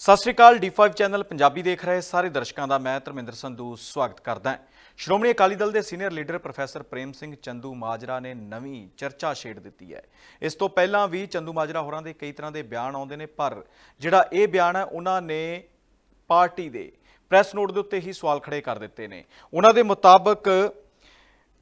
ਸਤਿ ਸ਼੍ਰੀ ਅਕਾਲ D5 channel Punjabi ਦੇਖ ਰਹੇ ਸਾਰੇ ਦਰਸ਼ਕਾਂ ਦਾ ਮੈਂ ਧਰਮਿੰਦਰ ਸੰਧੂ ਸਵਾਗਤ ਕਰਦਾ ਹਾਂ। ਸ਼੍ਰੋਮਣੀ ਅਕਾਲੀ ਦਲ ਦੇ senior leader professor Prem Singh Chandumajra ਨੇ ਨਵੀਂ ਚਰਚਾ ਛੇੜ ਦਿੱਤੀ ਹੈ। ਇਸ ਤੋਂ ਪਹਿਲਾਂ ਵੀ ਚੰਦੂ ਮਾਜਰਾ ਹੋਰਾਂ ਦੇ ਕਈ ਤਰ੍ਹਾਂ ਦੇ ਬਿਆਨ ਆਉਂਦੇ ਨੇ, ਪਰ ਜਿਹੜਾ ਇਹ ਬਿਆਨ ਹੈ, ਉਹਨਾਂ ਨੇ ਪਾਰਟੀ ਦੇ ਪ੍ਰੈਸ ਨੋਟ ਦੇ ਉੱਤੇ ਹੀ ਸਵਾਲ ਖੜੇ ਕਰ ਦਿੱਤੇ ਨੇ। ਉਹਨਾਂ ਦੇ ਮੁਤਾਬਕ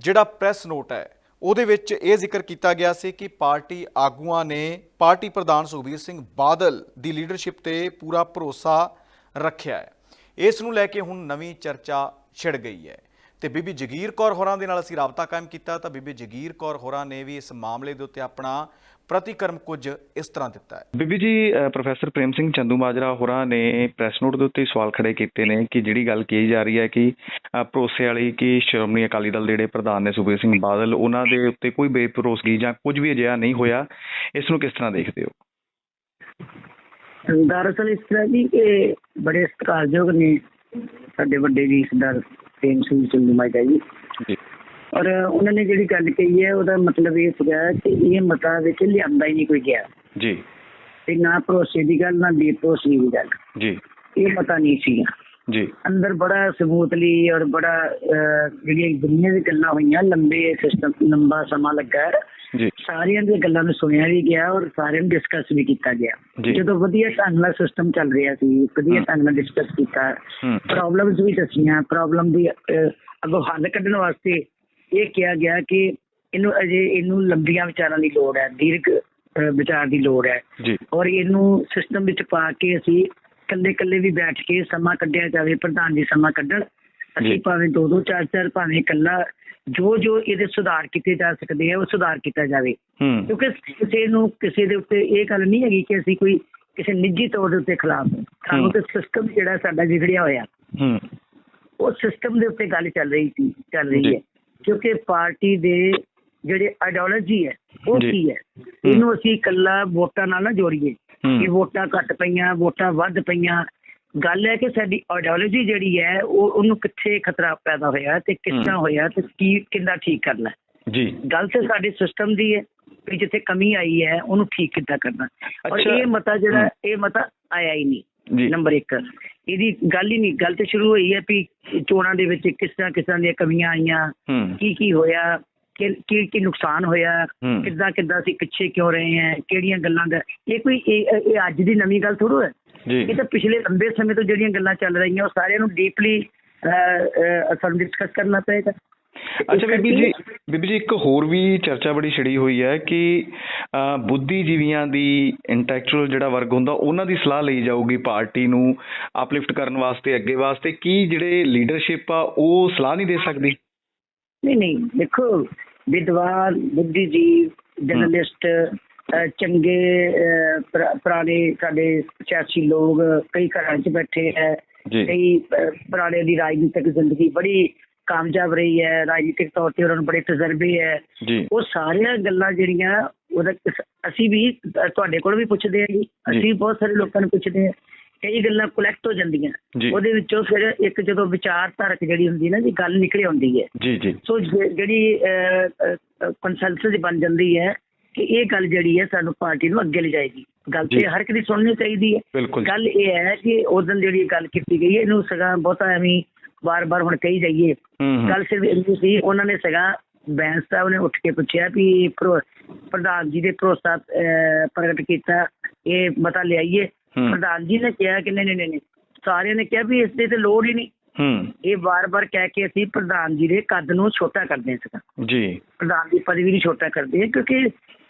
ਜਿਹੜਾ ਪ੍ਰੈਸ ਨੋਟ ਹੈ ਉਹਦੇ ਵਿੱਚ ਇਹ ਜ਼ਿਕਰ ਕੀਤਾ ਗਿਆ ਸੀ ਕਿ ਪਾਰਟੀ ਆਗੂਆਂ ਨੇ ਪਾਰਟੀ ਪ੍ਰਧਾਨ ਸੁਖਬੀਰ ਸਿੰਘ ਬਾਦਲ ਦੀ ਲੀਡਰਸ਼ਿਪ ਤੇ ਪੂਰਾ ਭਰੋਸਾ ਰੱਖਿਆ ਹੈ। ਇਸ ਨੂੰ ਲੈ ਕੇ ਹੁਣ ਨਵੀਂ ਚਰਚਾ ਛਿੜ ਗਈ ਹੈ। ਤੇ ਬੀਬੀ ਜਗੀਰ ਕੌਰ ਹੋਰਾਂ ਦੇ ਨਾਲ ਅਸੀਂ ਰਾਬਤਾ ਕਾਇਮ ਕੀਤਾ ਤਾਂ ਬੀਬੀ ਜਗੀਰ ਕੌਰ ਹੋਰਾਂ ਨੇ ਵੀ ਇਸ ਮਾਮਲੇ ਦੇ ਉੱਤੇ ਆਪਣਾ ਪ੍ਰਤੀਕਰਮ ਕੁਝ ਇਸ ਤਰ੍ਹਾਂ ਦਿੱਤਾ ਹੈ। ਬੀਬੀ ਜੀ ਪ੍ਰੋਫੈਸਰ ਪ੍ਰੇਮ ਸਿੰਘ ਚੰਦੂ ਮਾਜਰਾ ਹੋਰਾਂ ਨੇ ਪ੍ਰੈਸ ਨੋਟ ਦੇ ਉੱਤੇ ਸਵਾਲ ਖੜੇ ਕੀਤੇ ਨੇ ਕਿ ਜਿਹੜੀ ਗੱਲ ਕਹੀ ਜਾ ਰਹੀ ਹੈ ਕਿ ਭਰੋਸੇ ਵਾਲੀ ਕਿ ਸ਼੍ਰੋਮਣੀ ਅਕਾਲੀ ਦਲ ਦੇ ਜਿਹੜੇ ਪ੍ਰਧਾਨ ਨੇ ਸੁਖਬੀਰ ਸਿੰਘ ਬਾਦਲ ਉਹਨਾਂ ਦੇ ਉੱਤੇ ਕੋਈ ਬੇਭਰੋਸਗੀ ਜਾਂ ਕੁਝ ਵੀ ਅਜਿਹਾ ਨਹੀਂ ਹੋਇਆ ਇਸ ਨੂੰ ਕਿਸ ਤਰ੍ਹਾਂ ਦੇਖਦੇ ਹੋ? ਦਰਅਸਲ ਇਸ ਤਰ੍ਹਾਂ ਜੀ ਕਿ ਬੜੇ ਸਤਿਕਾਰਯੋਗ ਨੇ ਸਾਡੇ ਵੱਡੇ ਜੀ ਸਰਦਾਰ ਪ੍ਰੇਮ ਸਿੰਘ ਚੰਦੂ ਮਾਜਰਾ ਜੀ। ਜੀ। ਔਰ ਉਹਨਾਂ ਨੇ ਜਿਹੜੀ ਗੱਲ ਕਹੀ ਹੈ ਉਹਦਾ ਮਤਲਬ ਇਹ ਸੀਗਾ ਕਿ ਇਹ ਮਤਾ ਵਿੱਚ ਲਿਆਂਦਾ ਹੀ ਨਹੀਂ ਕੋਈ ਗਿਆ। ਜੀ। ਤੇ ਨਾ ਭਰੋਸੇ ਦੀ ਗੱਲ ਨਾ ਬੇਭਰੋਸੇ ਦੀ ਗੱਲ। ਜੀ। ਇਹ ਮਤਾ ਨਹੀਂ ਸੀਗਾ। ਜੀ ਅੰਦਰ ਬੜਾ ਸਮੂਥਲੀ ਔਰ ਬੜਾ ਜਿਹੜੀਆਂ ਦੁਨੀਆ ਦੀ ਗੱਲਾਂ ਹੋਈਆਂ ਲੰਬੇ ਸਿਸਟਮ ਲੰਬਾ ਸਮਾਂ ਲੱਗਾ ਹੈ। ਜੀ ਸਾਰੀਆਂ ਦੀਆਂ ਗੱਲਾਂ ਨੂੰ ਸੁਣਿਆ ਵੀ ਗਿਆ ਔਰ ਸਾਰਿਆਂ ਨੂੰ ਡਿਸਕਸ ਵੀ ਕੀਤਾ ਗਿਆ। ਜਦੋਂ ਵਧੀਆ ਢੰਗ ਨਾਲ ਸਿਸਟਮ ਚੱਲ ਰਿਹਾ ਸੀ ਵਧੀਆ। ਢੰਗ ਨਾਲ ਡਿਸਕਸ ਕੀਤਾ ਪ੍ਰੋਬਲਮਸ ਵੀ ਦੱਸੀਆਂ ਪ੍ਰੋਬਲਮ ਦੀ ਅੱਗੋਂ ਹੱਲ ਕੱਢਣ ਵਾਸਤੇ ਇਹ ਕਿਹਾ ਗਿਆ ਕਿ ਇਹਨੂੰ ਅਜੇ ਇਹਨੂੰ ਲੰਬੀਆਂ ਵਿਚਾਰਾਂ ਦੀ ਲੋੜ ਹੈ ਦੀਰਘ ਵਿਚਾਰ ਦੀ ਲੋੜ ਹੈ ਔਰ ਇਹਨੂੰ ਸਿਸਟਮ ਵਿੱਚ ਪਾ ਕੇ ਅਸੀਂ ਇਕੱਲੇ ਇਕੱਲੇ ਵੀ ਬੈਠ ਕੇ ਸਮਾਂ ਕੱਢਿਆ ਜਾਵੇ ਪ੍ਰਧਾਨ ਜੀ ਸਮਾਂ ਕੱਢਣ। ਅਸੀਂ ਭਾਵੇਂ ਦੋ ਦੋ ਚਾਰ ਚਾਰ ਭਾਵੇਂ ਇਕੱਲਾ ਜੋ ਜੋ ਇਹਦੇ ਸੁਧਾਰ ਕੀਤੇ ਜਾ ਸਕਦੇ ਆ ਉਹ ਸੁਧਾਰ ਕੀਤਾ ਜਾਵੇ ਕਿਉਂਕਿ ਕਿਸੇ ਨੂੰ ਕਿਸੇ ਦੇ ਉੱਤੇ ਇਹ ਗੱਲ ਨਹੀਂ ਹੈਗੀ ਕਿ ਅਸੀਂ ਕੋਈ ਕਿਸੇ ਨਿੱਜੀ ਤੌਰ ਦੇ ਉੱਤੇ ਖਿਲਾਫ ਹਾਂ ਸਾਨੂੰ। ਤੇ ਸਿਸਟਮ ਜਿਹੜਾ ਸਾਡਾ ਵਿਗੜਿਆ ਹੋਇਆ ਉਹ ਸਿਸਟਮ ਦੇ ਉੱਤੇ ਗੱਲ ਚੱਲ ਰਹੀ ਸੀ ਚੱਲ ਰਹੀ। ਹੈ ਕਿਉਂਕਿ ਪਾਰਟੀ ਦੇ ਜਿਹੜੇ ਆਈਡੀਓਲੋਜੀ ਹੈ ਉਹ। ਕੀ ਹੈ ਇਹਨੂੰ ਅਸੀਂ ਇਕੱਲਾ ਵੋਟਾਂ ਨਾਲ ਨਾ ਜੋੜੀਏ। ਕਿ ਵੋਟਾਂ ਘੱਟ ਪਈਆਂ ਵੋਟਾਂ ਵੱਧ ਪਈਆਂ ਗੱਲ ਹੈ ਕਿ ਸਾਡੀ ਆਈਡੀਓਲੋਜੀ ਜਿਹੜੀ ਹੈ ਉਹ ਉਹਨੂੰ ਕਿੱਥੇ ਖਤਰਾ ਪੈਦਾ ਹੋਇਆ ਤੇ। ਤਰ੍ਹਾਂ ਹੋਇਆ ਤੇ ਕੀ ਕਿੰਦਾ ਠੀਕ ਕਰਨਾ। ਜੀ ਗੱਲ ਤੇ ਸਾਡੇ ਸਿਸਟਮ ਦੀ ਹੈ ਕਿ ਜਿੱਥੇ ਕਮੀ ਆਈ ਹੈ ਉਹਨੂੰ ਠੀਕ ਕਿੱਦਾਂ ਕਰਨਾ ਔਰ। ਇਹ ਮਤਾ ਜਿਹੜਾ। ਇਹ ਮਤਾ ਆਇਆ ਹੀ ਨਹੀਂ ਨੰਬਰ 1 ਇਹਦੀ ਗੱਲ ਹੀ ਨਹੀਂ ਗੱਲ ਤੇ ਸ਼ੁਰੂ ਹੋਈ ਹੈ ਵੀ ਚੋਣਾਂ ਦੇ ਵਿੱਚ ਕਿਸ ਤਰ੍ਹਾਂ ਕਿਸ ਤਰ੍ਹਾਂ ਦੀਆਂ ਕਮੀਆਂ ਆਈਆਂ ਕੀ ਕੀ ਹੋਇਆ ਕਿ ਕੀ ਕੀ ਨੁਕਸਾਨ ਹੋਇਆ। ਕਿੱਦਾਂ ਕਿੱਦਾਂ ਅਸੀਂ ਪਿੱਛੇ ਕਿਉਂ ਰਹੇ ਹਾਂ ਕਿਹੜੀਆਂ ਗੱਲਾਂ ਦਾ ਇਹ ਕੋਈ ਇਹ ਅੱਜ ਦੀ ਨਵੀਂ ਗੱਲ ਥੋੜੋ ਹੈ। ਜੀ। ਇਹ ਤਾਂ ਪਿਛਲੇ ਲੰਬੇ ਸਮੇਂ ਤੋਂ ਜਿਹੜੀਆਂ ਗੱਲਾਂ ਚੱਲ ਰਹੀਆਂ ਉਹ ਸਾਰਿਆਂ ਨੂੰ ਡੀਪਲੀ ਸਾਨੂੰ ਡਿਸਕਸ ਕਰਨਾ ਪਏਗਾ। ਅੱਛਾ ਬੀਬੀ ਜੀ ਬੀਬੀ ਜੀ ਇੱਕ ਹੋਰ ਵੀ ਚਰਚਾ ਬੜੀ ਛਿੜੀ ਹੋਈ ਹੈ ਕਿ ਬੁੱਧੀਜੀਵੀਆਂ ਦੀ ਇੰਟੈਲੈਕਚੁਅਲ ਜਿਹੜਾ ਵਰਗ ਹੁੰਦਾ ਉਹਨਾਂ ਦੀ ਸਲਾਹ ਲਈ ਜਾਊਗੀ ਪਾਰਟੀ ਨੂੰ ਅਪਲਿਫਟ ਕਰਨ ਵਾਸਤੇ ਅੱਗੇ ਵਾਸਤੇ। ਕੀ ਜਿਹੜੇ ਲੀਡਰਸ਼ਿਪ ਆ ਉਹ ਸਲਾਹ ਨਹੀਂ ਦੇ ਸਕਦੀ? ਨਹੀਂ ਨਹੀਂ ਦੇਖੋ ਵਿਦਵਾਨ ਬੁੱਧੀਜੀਵ ਜਰਨਲਿਸਟ ਚੰਗੇ ਪੁਰਾਣੇ ਸਾਡੇ ਸਿਆਸੀ ਲੋਕ ਕਈ ਘਰਾਂ 'ਚ ਬੈਠੇ ਹੈ ਕਈ ਪੁਰਾਣੇ ਦੀ ਰਾਜਨੀਤਿਕ ਜ਼ਿੰਦਗੀ ਬੜੀ ਕਾਮਯਾਬ ਰਹੀ ਹੈ ਰਾਜਨੀਤਿਕ ਤੌਰ ਤੇ ਉਹਨਾਂ ਨੂੰ ਬੜੇ ਤਜਰਬੇ ਹੈ ਉਹ ਸਾਰੀਆਂ ਗੱਲਾਂ ਜਿਹੜੀਆਂ ਉਹਦਾ ਅਸੀਂ ਵੀ ਤੁਹਾਡੇ ਕੋਲ ਵੀ ਪੁੱਛਦੇ ਹਾਂ ਜੀ। ਅਸੀਂ ਬਹੁਤ ਸਾਰੇ ਲੋਕਾਂ ਨੂੰ ਪੁੱਛਦੇ ਹਾਂ ਕਈ ਗੱਲਾਂ ਕਲੈਕਟ ਹੋ ਜਾਂਦੀਆਂ। ਉਹਦੇ ਵਿੱਚੋਂ ਫਿਰ ਇੱਕ ਜਦੋਂ ਵਿਚਾਰਧਾਰਕ ਜਿਹੜੀ ਹੁੰਦੀ ਨਾ ਜੀ ਗੱਲ ਨਿਕਲ ਆਉਂਦੀ ਹੈ ਜੀ ਜੀ ਸੋ ਜਿਹੜੀ ਕੰਸੈਂਸਸ ਬਣ ਜਾਂਦੀ ਹੈ ਕਿ ਇਹ ਗੱਲ ਜਿਹੜੀ ਹੈ ਸਾਨੂੰ ਪਾਰਟੀ ਨੂੰ ਅੱਗੇ ਲਿਜਾਏਗੀ ਗੱਲ। ਤੇ ਹਰ ਇੱਕ ਦੀ ਸੁਣਨੀ ਚਾਹੀਦੀ ਹੈ ਗੱਲ ਇਹ ਹੈ ਕਿ ਉਦੋਂ ਜਿਹੜੀ ਗੱਲ ਕੀਤੀ ਗਈ ਹੈ ਇਹਨੂੰ ਸਗਾ ਬਹੁਤਾ ਐਵੇਂ ਵਾਰ-ਵਾਰ ਹੁਣ ਕਹੀ ਜਾਈਏ। ਗੱਲ ਸਿਰਫ ਇੰਨੀ ਸੀ ਉਹਨਾਂ ਨੇ ਸਗਾ ਬੈਂਸ ਸਾਹਿਬ ਨੇ ਉੱਠ ਕੇ ਪੁੱਛਿਆ ਵੀ ਪ੍ਰਧਾਨ ਜੀ ਦੇ ਭਰੋਸਾ ਪ੍ਰਗਟ ਕੀਤਾ ਇਹ ਮਤਾ ਲਿਆਈਏ। ਪ੍ਰਧਾਨ ਜੀ ਨੇ ਕਿਹਾ ਕਿ ਨਹੀਂ ਨਹੀਂ ਨਹੀਂ। ਸਾਰਿਆਂ ਨੇ ਕਿਹਾ ਵੀ ਇਸ ਦੀ ਤੇ ਲੋੜ ਹੀ ਨਹੀਂ। ਹੂੰ। ਇਹ ਵਾਰ-ਵਾਰ ਕਹਿ ਕੇ ਅਸੀਂ ਪ੍ਰਧਾਨ ਜੀ ਦੇ ਕੱਦ ਨੂੰ ਛੋਟਾ ਕਰਦੇ ਹਾਂ ਸਗਾ ਜੀ। ਪ੍ਰਧਾਨ ਦੀ ਪਦਵੀ ਨੂੰ ਛੋਟਾ ਕਰਦੇ ਆ ਕਿਉਂਕਿ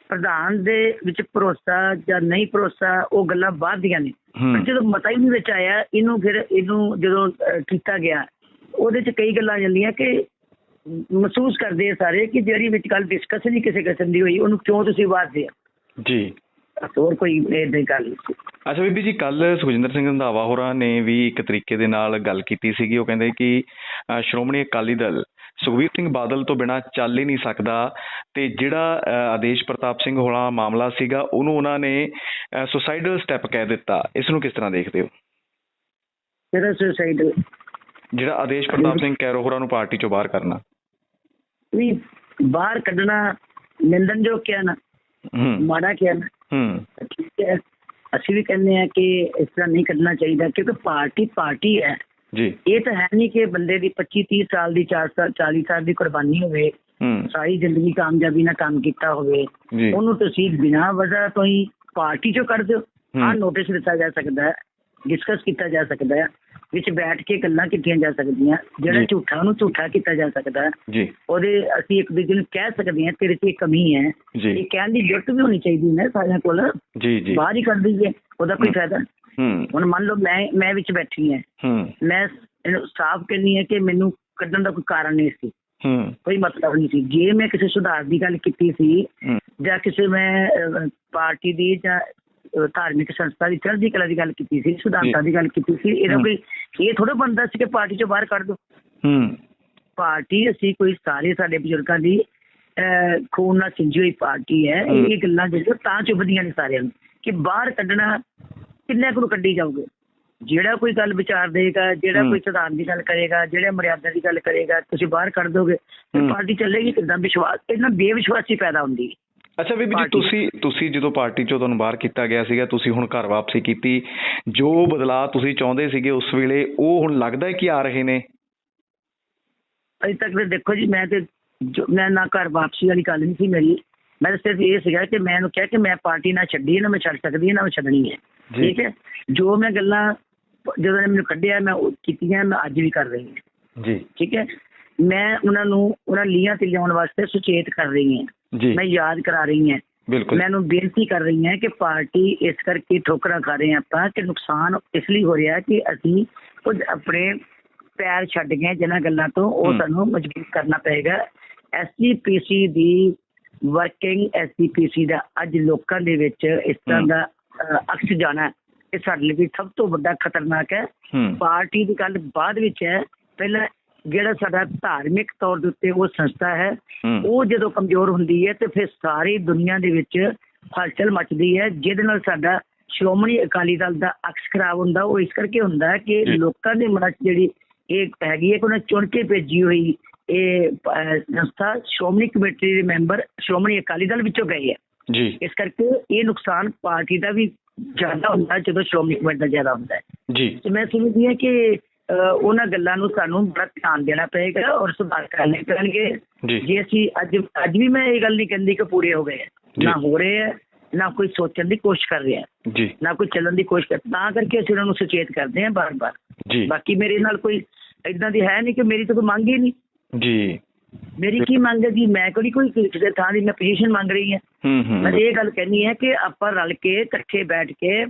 ਪ੍ਰਧਾਨ ਦੇ ਵਿੱਚ ਭਰੋਸਾ ਜਾਂ ਨਹੀਂ ਭਰੋਸਾ ਉਹ ਗੱਲਾਂ ਬਾਅਦ ਦੀਆਂ ਨੇ। ਹੂੰ। ਪਰ ਜਦੋਂ ਮਤਾ ਹੀ ਨਹੀਂ ਵਿੱਚ ਆਇਆ ਇਹਨੂੰ ਫਿਰ ਇਹਨੂੰ ਜਦੋਂ ਕੀਤਾ ਗਿਆ ਉਹਦੇ 'ਚ ਕਈ ਗੱਲਾਂ ਜਾਂਦੀਆਂ ਕਿ ਮਹਿਸੂਸ ਕਰਦੇ ਸਾਰੇ ਕਿ ਜਿਹੜੀ ਵਿੱਚ ਗੱਲ ਡਿਸਕਸ ਨਹੀਂ ਕਿਸੇ ਕਿਸਮ ਦੀ ਹੋਈ ਉਹਨੂੰ ਕਿਉਂ ਤੁਸੀਂ ਵਾਦਦੇ ਆ? ਜੀ। ਹੋਰ ਕੋਈ ਏਦਾਂ ਦੀ ਗੱਲ। ਅੱਛਾ ਬੀਬੀ ਜੀ ਕੱਲ ਸੁਖਜਿੰਦਰ ਸਿੰਘ ਰੰਧਾਵਾ ਹੋਰਾਂ ਨੇ ਵੀ ਇੱਕ ਤਰੀਕੇ ਦੇ ਨਾਲ ਗੱਲ ਕੀਤੀ ਸੀਗੀ। ਉਹ ਕਹਿੰਦੇ ਕਿ ਸ਼੍ਰੋਮਣੀ ਅਕਾਲੀ ਦਲ ਸੁਖਬੀਰ ਸਿੰਘ ਬਾਦਲ ਤੋਂ ਬਿਨਾ ਚੱਲ ਹੀ ਨਹੀਂ ਸਕਦਾ ਤੇ ਜਿਹੜਾ ਆਦੇਸ਼ ਪ੍ਰਤਾਪ ਸਿੰਘ ਹੋਲਾ ਮਾਮਲਾ ਸੀਗਾ ਉਹਨੂੰ ਉਹਨਾਂ ਨੇ ਸੁਸਾਈਡਲ ਸਟੈਪ ਕਹਿ ਦਿੱਤਾ। ਇਸ ਨੂੰ ਕਿਸ ਤਰ੍ਹਾਂ ਦੇਖਦੇ ਹੋ? ਜਿਹੜਾ ਸੁਸਾਈਡ ਜਿਹੜਾ ਆਦੇਸ਼ ਪ੍ਰਤਾਪ ਸਿੰਘ ਕੈਰੋ ਹੋਰਾਂ ਨੂੰ ਪਾਰਟੀ ਚੋਂ ਬਾਹਰ ਕਰਨਾ। ਵੀ ਬਾਹਰ ਕੱਢਣਾ ਨਿੰਦਨਯੋਗ ਕਿਹਾ ਨਾ। ਮਾੜਾ ਕਿਹਾ ਨਾ। ਹੂੰ। ਠੀਕ ਹੈ। ਅਸੀਂ ਵੀ ਕਹਿੰਦੇ ਆ ਕਿ ਇਸ ਤਰ੍ਹਾਂ ਨਹੀਂ ਕਰਨਾ ਚਾਹੀਦਾ ਕਿਉਂਕਿ ਪਾਰਟੀ ਪਾਰਟੀ ਹੈ। ਜੀ। ਇਹ ਤਾਂ ਹੈ ਨਹੀਂ ਕਿ ਬੰਦੇ ਦੀ 25 30 ਸਾਲ ਦੀ 4 ਸਾਲ 40 ਸਾਲ ਦੀ ਕੁਰਬਾਨੀ ਹੋਵੇ। ਹੂੰ। ਸਾਰੀ ਜ਼ਿੰਦਗੀ ਕਾਮਯਾਬੀ ਨਾਲ ਕੰਮ ਕੀਤਾ ਹੋਵੇ। ਉਹਨੂੰ ਤੁਸੀਂ ਬਿਨਾਂ ਵਜ੍ਹਾ ਤੋਂ ਹੀ ਪਾਰਟੀ ਚੋਂ ਕੱਢ ਦਿਓ। ਹਾਂ। ਨੋਟਿਸ ਦਿੱਤਾ ਜਾ ਸਕਦਾ ਹੈ ਡਿਸਕਸ ਕੀਤਾ ਜਾ ਸਕਦਾ ਹੈ। ਵਿੱਚ ਬੈਠ ਕੇ ਗੱਲਾਂ ਕੀਤੀਆਂ ਜਾ ਸਕਦੀਆਂ ਜਿਹੜਾ। ਝੂਠਾ ਉਹਨੂੰ ਝੂਠਾ ਕੀਤਾ ਜਾ ਸਕਦਾ। ਹੈ ਜੀ। ਉਹਦੇ ਅਸੀਂ ਇੱਕ ਦੂਜੇ ਨੂੰ ਕਹਿ ਸਕਦੇ ਹਾਂ ਤੇਰੇ 'ਚ ਇਹ ਕਮੀ ਹੈ। ਇਹ ਕਹਿਣ ਦੀ ਜ਼ਰੂਰਤ ਵੀ ਹੋਣੀ ਚਾਹੀਦੀ ਹੈ ਸਾਰਿਆਂ ਕੋਲ। ਜੀ ਜੀ। ਬਾਹਰ ਹੀ ਕਰ ਦਈਏ ਉਹਦਾ ਕੋਈ। ਫਾਇਦਾ। ਹੂੰ। ਹੁਣ ਮੰਨ ਲਓ ਮੈਂ ਮੈਂ ਵਿੱਚ ਬੈਠੀ ਹਾਂ। ਹੂੰ। ਮੈਂ ਇਹਨੂੰ ਸਾਫ਼ ਕਹਿੰਦੀ ਹਾਂ ਕਿ ਮੈਨੂੰ ਕੱਢਣ ਦਾ ਕੋਈ ਕਾਰਨ ਨਹੀਂ ਸੀ। ਹੂੰ। ਕੋਈ ਮਤਲਬ ਨਹੀਂ ਸੀ। ਜੇ ਮੈਂ ਕਿਸੇ ਸੁਧਾਰ ਦੀ ਗੱਲ ਕੀਤੀ ਸੀ ਜਾਂ ਕਿਸੇ ਮੈਂ ਪਾਰਟੀ ਦੀ ਜਾਂ ਧਾਰਮਿਕ ਸੰਸਥਾ ਦੀ ਚੜ੍ਹਦੀ ਕਲਾ ਦੀ ਗੱਲ ਕੀਤੀ ਸੀ ਸਿਧਾਂਤਾਂ ਦੀ ਗੱਲ ਕੀਤੀ ਸੀ ਇਹਦਾ। ਕੋਈ ਇਹ ਥੋੜਾ ਬੰਦਾ ਸੀ ਕਿ ਪਾਰਟੀ ਚੋਂ ਬਾਹਰ ਕੱਢ ਦੋ ਹੂੰ ਪਾਰਟੀ ਅਸੀਂ ਕੋਈ ਸਾਰੇ ਸਾਡੇ ਬਜ਼ੁਰਗਾਂ ਦੀ ਖੂਨ ਨਾਲ ਸਿੰਜੀ ਹੋਈ ਪਾਰਟੀ ਹੈ। ਇਹ ਗੱਲਾਂ ਜਿਹੜੀਆਂ ਤਾਂ ਚੁੱਭਦੀਆਂ ਨੇ ਸਾਰਿਆਂ ਨੂੰ ਕਿ ਬਾਹਰ ਕੱਢਣਾ ਕਿੰਨੇ ਕੁ ਨੂੰ ਕੱਢੀ ਜਾਓਗੇ ਜਿਹੜਾ ਕੋਈ ਗੱਲ ਵਿਚਾਰ ਦੇਗਾ ਜਿਹੜਾ। ਕੋਈ ਸਿਧਾਂਤ ਦੀ ਗੱਲ ਕਰੇਗਾ ਜਿਹੜਾ ਮਰਿਆਦਾ ਦੀ ਗੱਲ ਕਰੇਗਾ ਤੁਸੀਂ ਬਾਹਰ ਕੱਢ ਦੋਗੇ ਤੇ। ਪਾਰਟੀ ਚੱਲੇਗੀ ਕਿਦਾਂ ਵਿਸ਼ਵਾਸ ਇਹਨਾਂ ਬੇਵਿਸ਼ਵਾਸੀ ਪੈਦਾ ਹੁੰਦੀ ਹੈ ਅੱਛਾ ਬੀਬੀ ਜੀ। ਤੁਸੀਂ ਤੁਸੀਂ ਜਦੋਂ ਪਾਰਟੀ ਚੋਂ ਤੁਹਾਨੂੰ ਬਾਹਰ ਕੀਤਾ ਗਿਆ ਸੀਗਾ ਤੁਸੀਂ ਹੁਣ ਘਰ ਵਾਪਸੀ ਕੀਤੀ ਜੋ ਬਦਲਾਅ ਤੁਸੀਂ ਚਾਹੁੰਦੇ ਸੀਗੇ ਉਸ ਵੇਲੇ ਉਹ ਹੁਣ ਲੱਗਦਾ ਹੈ ਕਿ ਆ ਰਹੇ ਨੇ? ਅਜੇ ਤੱਕ ਤੇ ਦੇਖੋ ਜੀ ਮੈਂ ਤੇ ਮੈਂ ਨਾ ਘਰ ਵਾਪਸੀ ਵਾਲੀ ਗੱਲ ਨਹੀਂ ਸੀ ਮੇਰੀ। ਮੈਂ ਸਿਰਫ ਇਹ ਸੀਗਾ ਕਿ ਮੈਂ ਉਹਨੂੰ ਕਿਹਾ ਕਿ ਮੈਂ ਪਾਰਟੀ ਨਾ ਛੱਡੀ ਨਾ ਮੈਂ ਛੱਡ ਸਕਦੀ ਨਾ ਮੈਂ ਛੱਡਣੀ ਹੈ। ਠੀਕ ਹੈ? ਜੋ ਮੈਂ ਗੱਲਾਂ ਜਦੋਂ ਨੇ ਮੈਨੂੰ ਕੱਢਿਆ ਮੈਂ ਕੀਤੀਆਂ ਮੈਂ ਅੱਜ ਵੀ ਕਰ ਰਹੀ ਹਾਂ। ਜੀ। ਠੀਕ ਹੈ? ਮੈਂ ਉਹਨਾਂ ਨੂੰ ਉਹਨਾਂ ਲੀਹਾਂ ਤੇ ਲਿਆਉਣ ਵਾਸਤੇ ਸੁਚੇਤ ਕਰ ਰਹੀ ਹਾਂ। ਮੈਂ ਯਾਦ ਕਰਾ ਰਹੀ ਹਾਂ। ਬਿਲਕੁਲ। ਮੈਂ ਉਹਨੂੰ ਬੇਨਤੀ ਕਰ ਰਹੀ ਹਾਂ ਕਿ ਪਾਰਟੀ ਇਸ ਕਰਕੇ ਠੋਕਰਾਂ ਖਾ ਰਹੇ ਆਪਾਂ ਕਿ ਨੁਕਸਾਨ ਇਸ ਲਈ ਹੋ ਰਿਹਾ ਕਿ ਅਸੀਂ ਕੁਝ ਆਪਣੇ ਪੈਰ ਛੱਡ ਗਏ ਜਿਨ੍ਹਾਂ ਗੱਲਾਂ ਤੋਂ ਉਹ। ਸਾਨੂੰ ਮਜਬੂਰ ਕਰਨਾ ਪਏਗਾ। ਐਸਜੀਪੀਸੀ ਦੀ ਵਰਕਿੰਗ ਐਸਜੀਪੀਸੀ ਦਾ ਅੱਜ ਲੋਕਾਂ ਦੇ ਵਿੱਚ ਇਸ ਤਰ੍ਹਾਂ। ਦਾ ਅਕਸ ਜਾਣਾ ਇਹ ਸਾਡੇ ਲਈ ਸਭ ਤੋਂ ਵੱਡਾ ਖਤਰਨਾਕ ਹੂੰ। ਪਾਰਟੀ ਦੀ ਗੱਲ ਬਾਅਦ ਵਿੱਚ ਹੈ। ਪਹਿਲਾਂ ਜਿਹੜਾ ਸਾਡਾ ਧਾਰਮਿਕ ਤੌਰ ਦੇ ਉੱਤੇ ਉਹ ਸੰਸਥਾ ਹੈ ਉਹ ਜਦੋਂ ਕਮਜ਼ੋਰ ਹੁੰਦੀ ਹੈ ਤੇ ਫਿਰ ਸਾਰੀ ਦੁਨੀਆ ਦੇ ਵਿੱਚ ਹਲਚਲ ਮਚਦੀ ਹੈ ਜਿਹਦੇ ਨਾਲ ਸਾਡਾ ਸ਼੍ਰੋਮਣੀ ਅਕਾਲੀ ਦਲ ਦਾ ਅਕਸ ਖਰਾਬ ਹੁੰਦਾ ਉਹ ਇਸ ਕਰਕੇ ਹੁੰਦਾ ਕਿ। ਲੋਕਾਂ ਦੇ ਮਨਾਂ 'ਚ ਜਿਹੜੀ ਇਹ ਹੈਗੀ ਹੈ ਕਿ ਉਹਨੇ ਚੁਣ ਕੇ ਭੇਜੀ ਹੋਈ ਇਹ ਸੰਸਥਾ ਸ਼੍ਰੋਮਣੀ ਕਮੇਟੀ ਦੇ ਮੈਂਬਰ ਸ਼੍ਰੋਮਣੀ ਅਕਾਲੀ ਦਲ ਵਿੱਚੋਂ ਗਏ ਹੈ। ਜੀ। ਇਸ ਕਰਕੇ ਇਹ ਨੁਕਸਾਨ ਪਾਰਟੀ ਦਾ ਵੀ ਜ਼ਿਆਦਾ ਹੁੰਦਾ ਜਦੋਂ ਸ਼੍ਰੋਮਣੀ ਕਮੇਟੀ ਦਾ ਜ਼ਿਆਦਾ ਹੁੰਦਾ ਹੈ। ਜੀ। ਤੇ ਮੈਂ ਸਮਝਦੀ ਹਾਂ ਕਿ ਉਹਨਾਂ ਗੱਲਾਂ ਨੂੰ ਸਾਨੂੰ ਬੜਾ ਧਿਆਨ ਦੇਣਾ ਪਏਗਾ ਔਰ ਸੁਧਾਰ ਕਰਨੇ ਪੈਣਗੇ। ਜੀ। ਅਸੀਂ ਅੱਜ ਅੱਜ ਵੀ ਮੈਂ ਇਹ ਗੱਲ ਨਹੀਂ ਕਹਿੰਦੀ ਕਿ ਪੂਰੇ ਹੋ ਗਏ। ਨਾ ਹੋ ਰਹੇ ਹੈ ਨਾ ਕੋਈ ਸੋਚਣ ਦੀ ਕੋਸ਼ਿਸ਼ ਕਰ ਰਿਹਾ ਜੀ। ਨਾ ਕੋਈ ਚੱਲਣ ਦੀ ਕੋਸ਼ਿਸ਼ ਕਰ ਤਾਂ ਕਰਕੇ ਅਸੀਂ ਉਹਨਾਂ ਨੂੰ ਸੁਚੇਤ ਕਰਦੇ ਹਾਂ ਬਾਰ-ਬਾਰ। ਜੀ। ਬਾਕੀ ਮੇਰੇ ਨਾਲ ਕੋਈ ਇਦਾਂ ਦੀ ਹੈ ਨਹੀਂ ਕਿ ਮੇਰੀ ਤਾਂ ਕੋਈ ਮੰਗ ਹੀ ਨਹੀਂ। ਜੀ। ਮੇਰੀ ਕੀ ਮੰਗ ਹੈ ਜੀ? ਮੈਂ ਕਿਹੜੀ ਕੋਈ ਕਿਸੇ ਥਾਂ ਦੀ ਮੈਂ ਪੋਜੀਸ਼ਨ ਮੰਗ ਰਹੀ ਹਾਂ ਹੂੰ। ਮੈਂ ਇਹ ਗੱਲ ਕਹਿਣੀ ਹੈ ਕਿ ਆਪਾਂ ਰਲ ਕੇ ਇਕੱਠੇ ਬੈਠ ਕੇ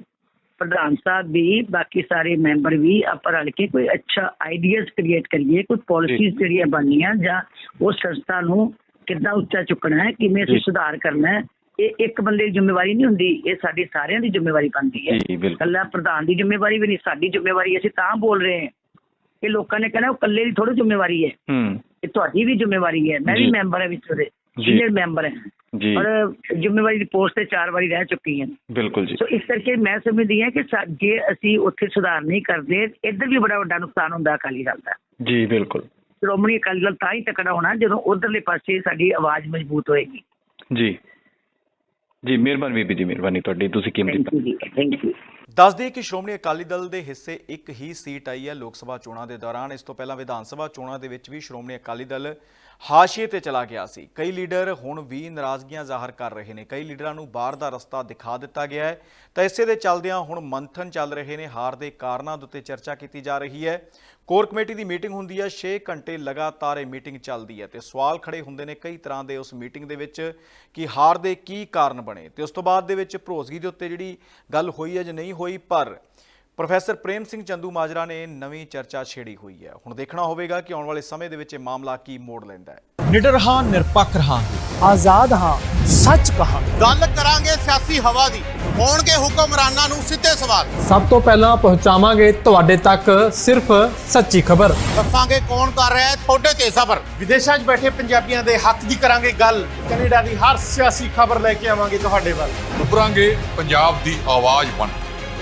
ਪ੍ਰਧਾਨ ਸਾਹਿਬ ਵੀ ਬਾਕੀ ਸਾਰੇ ਮੈਂਬਰ ਵੀ ਆਪਾਂ ਰਲ ਕੇ ਕੋਈ ਅੱਛਾ ਆਈਡੀਆਜ਼ ਕ੍ਰੀਏਟ ਕਰੀਏ ਕੋਈ ਪਾਲਿਸੀਜ਼ ਜਿਹੜੀਆਂ ਬਣਨੀਆਂ ਜਾਂ ਉਸ ਸੰਸਥਾ ਨੂੰ ਕਿੱਦਾਂ ਉੱਚਾ ਚੁੱਕਣਾ ਹੈ ਕਿਵੇਂ ਅਸੀਂ। ਸੁਧਾਰ ਕਰਨਾ ਹੈ ਇਹ ਇੱਕ ਬੰਦੇ ਦੀ ਜ਼ਿੰਮੇਵਾਰੀ ਨਹੀਂ ਹੁੰਦੀ ਇਹ ਸਾਡੀ ਸਾਰਿਆਂ ਦੀ ਜ਼ਿੰਮੇਵਾਰੀ ਬਣਦੀ ਹੈ ਜੀ ਬਿਲਕੁਲ ਕੱਲਾ ਪ੍ਰਧਾਨ ਦੀ ਜ਼ਿੰਮੇਵਾਰੀ ਵੀ ਨਹੀਂ ਸਾਡੀ ਜ਼ਿੰਮੇਵਾਰੀ। ਅਸੀਂ ਤਾਂ ਬੋਲ ਰਹੇ ਹਾਂ ਕਿ ਲੋਕਾਂ ਨੇ ਕਹਿਣਾ ਉਹ ਇਕੱਲੇ ਦੀ ਥੋੜੀ ਜ਼ਿੰਮੇਵਾਰੀ ਹੈ ਇਹ ਤੁਹਾਡੀ ਵੀ ਜ਼ਿੰਮੇਵਾਰੀ ਹੈ ਮੈਂ ਵੀ। ਮੈਂਬਰ ਹਾਂ ਵਿੱਚ ਉਹਦੇ ਜੀ। ਸੀਨੀਅਰ ਮੈਂਬਰ ਹਾਂ ਜੀ। ਔਰ ਜ਼ਿੰਮੇਵਾਰੀ ਦੀ ਪੋਸਟ ਤੇ ਚਾਰ ਵਾਰੀ ਰਹਿ ਚੁੱਕੀ ਹਾਂ। ਬਿਲਕੁਲ ਜੀ। ਸੋ ਇਸ ਕਰਕੇ ਮੈਂ ਸਮਝਦੀ ਹਾਂ ਕਿ ਜੇ ਅਸੀਂ ਉੱਥੇ ਸੁਧਾਰ ਨਹੀਂ ਕਰਦੇ ਇੱਧਰ ਵੀ ਬੜਾ ਵੱਡਾ ਨੁਕਸਾਨ ਹੁੰਦਾ ਅਕਾਲੀ ਦਲ ਦਾ। ਜੀ ਬਿਲਕੁਲ। ਸ਼੍ਰੋਮਣੀ ਅਕਾਲੀ ਦਲ ਤਾਂ ਹੀ ਤਕੜਾ ਹੋਣਾ ਜਦੋਂ ਉਧਰਲੇ ਪਾਸੇ ਸਾਡੀ ਆਵਾਜ਼ ਮਜ਼ਬੂਤ ਹੋਏਗੀ। ਜੀ। ਜੀ ਮਿਹਰਬਾਨੀ ਬੀਬੀ ਜੀ ਮਿਹਰਬਾਨੀ ਤੁਹਾਡੀ। ਤੁਸੀਂ ਕੀਮਤੀ ਥੈਂਕ ਯੂ ਦੱਸ ਦਈਏ ਕਿ ਸ਼੍ਰੋਮਣੀ ਅਕਾਲੀ ਦਲ ਦੇ ਹਿੱਸੇ ਇੱਕ ਹੀ ਸੀਟ ਆਈ ਹੈ ਲੋਕ ਸਭਾ ਚੋਣਾਂ ਦੇ ਦੌਰਾਨ। ਇਸ ਤੋਂ ਪਹਿਲਾਂ ਵਿਧਾਨ ਸਭਾ ਚੋਣਾਂ ਦੇ ਵਿੱਚ ਵੀ ਸ਼੍ਰੋਮਣੀ ਅਕਾਲੀ ਦਲ ਹਾਸ਼ੀਏ ਤੇ ਚਲਾ ਗਿਆ ਸੀ। ਕਈ ਲੀਡਰ ਹੁਣ ਵੀ ਨਾਰਾਜ਼ਗੀਆਂ ਜ਼ਾਹਰ ਕਰ ਰਹੇ ਨੇ। ਕਈ ਲੀਡਰਾਂ ਨੂੰ ਬਾਹਰ ਦਾ ਰਸਤਾ ਦਿਖਾ ਦਿੱਤਾ ਗਿਆ ਹੈ। ਤਾਂ ਇਸੇ ਦੇ ਚੱਲਦਿਆਂ ਹੁਣ ਮੰਥਨ ਚੱਲ ਰਹੇ ਨੇ। ਹਾਰ ਦੇ ਕਾਰਨਾਂ ਦੇ ਉੱਤੇ ਚਰਚਾ ਕੀਤੀ ਜਾ ਰਹੀ ਹੈ। ਕੋਰ ਕਮੇਟੀ ਦੀ ਮੀਟਿੰਗ ਹੁੰਦੀ ਹੈ। 6 ਘੰਟੇ ਲਗਾਤਾਰ ਇਹ ਮੀਟਿੰਗ ਚੱਲਦੀ ਹੈ ਤੇ ਸਵਾਲ ਖੜੇ ਹੁੰਦੇ ਨੇ ਕਈ ਤਰ੍ਹਾਂ ਦੇ ਉਸ ਮੀਟਿੰਗ ਦੇ ਵਿੱਚ ਕਿ ਹਾਰ ਦੇ ਕੀ ਕਾਰਨ ਬਣੇ। ਤੇ ਉਸ ਤੋਂ ਬਾਅਦ ਦੇ ਵਿੱਚ ਭਰੋਸਗੀ ਦੇ ਉੱਤੇ ਜਿਹੜੀ ਗੱਲ ਹੋਈ ਹੈ ਜਾਂ ਨਹੀਂ ਹੋਈ, ਪਰ ਪ੍ਰੋਫੈਸਰ ਪ੍ਰੇਮ ਸਿੰਘ ਚੰਦੂ ਮਾਜਰਾ ਨੇ ਨਵੀਂ ਚਰਚਾ ਛੇੜੀ ਹੋਈ ਹੈ। ਹੁਣ ਦੇਖਣਾ ਹੋਵੇਗਾ ਕਿ ਆਉਣ ਵਾਲੇ ਸਮੇਂ ਦੇ ਵਿੱਚ ਇਹ ਮਾਮਲਾ ਕੀ ਮੋੜ ਲੈਂਦਾ ਹੈ। ਨਿਡਰ ਹਾਂ ਨਿਰਪੱਖ ਰਹਾਂਗੇ ਆਜ਼ਾਦ ਹਾਂ ਸੱਚ ਕਹਾਂ ਗੱਲ ਕਰਾਂਗੇ ਸਿਆਸੀ ਹਵਾ ਦੀ। ਹੋਣਗੇ ਹੁਕਮਰਾਨਾਂ ਨੂੰ ਸਿੱਧੇ ਸਵਾਲ। ਸਭ ਤੋਂ ਪਹਿਲਾਂ ਪਹੁੰਚਾਵਾਂਗੇ ਤੁਹਾਡੇ ਤੱਕ ਸਿਰਫ ਸੱਚੀ ਖਬਰ। ਦੱਸਾਂਗੇ ਕੌਣ ਕਰ ਰਿਹਾ ਹੈ ਤੁਹਾਡੇ ਤੇ ਸਬਰ। ਵਿਦੇਸ਼ਾਂ 'ਚ ਬੈਠੇ ਪੰਜਾਬੀਆਂ ਦੇ ਹੱਕ ਦੀ ਕਰਾਂਗੇ ਗੱਲ। ਕੈਨੇਡਾ ਦੀ ਹਰ ਸਿਆਸੀ ਖਬਰ ਲੈ ਕੇ ਆਵਾਂਗੇ ਤੁਹਾਡੇ ਵੱਲ। ਉਭਰਾਂਗੇ ਪੰਜਾਬ ਦੀ ਆਵਾਜ਼ ਬਣ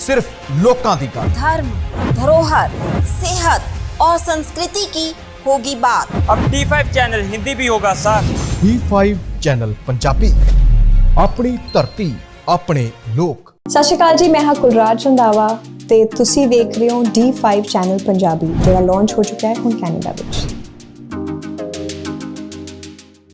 ਸਿਰਫ ਲੋਕਾਂ ਦੀ ਗੱਲ धर्म धरोहर सेहत और संस्कृति की होगी बात ਅਬ D5 ਚੈਨਲ ਹਿੰਦੀ ਵੀ ਹੋਗਾ ਸਰ D5 ਚੈਨਲ ਪੰਜਾਬੀ ਆਪਣੀ ਧਰਤੀ ਆਪਣੇ ਲੋਕ ਸਤਿ ਸ਼੍ਰੀ ਅਕਾਲ ਜੀ ਮੈਂ ਹਾਂ ਕੁਲਰਾਜ ਰੰਦਾਵਾ ਤੇ ਤੁਸੀਂ ਵੇਖ ਰਹੇ ਹੋ D5 ਚੈਨਲ ਪੰਜਾਬੀ ਜਿਹੜਾ ਲਾਂਚ ਹੋ ਚੁੱਕਾ ਹੈ ਹੁਣ ਕੈਨੇਡਾ ਵਿੱਚ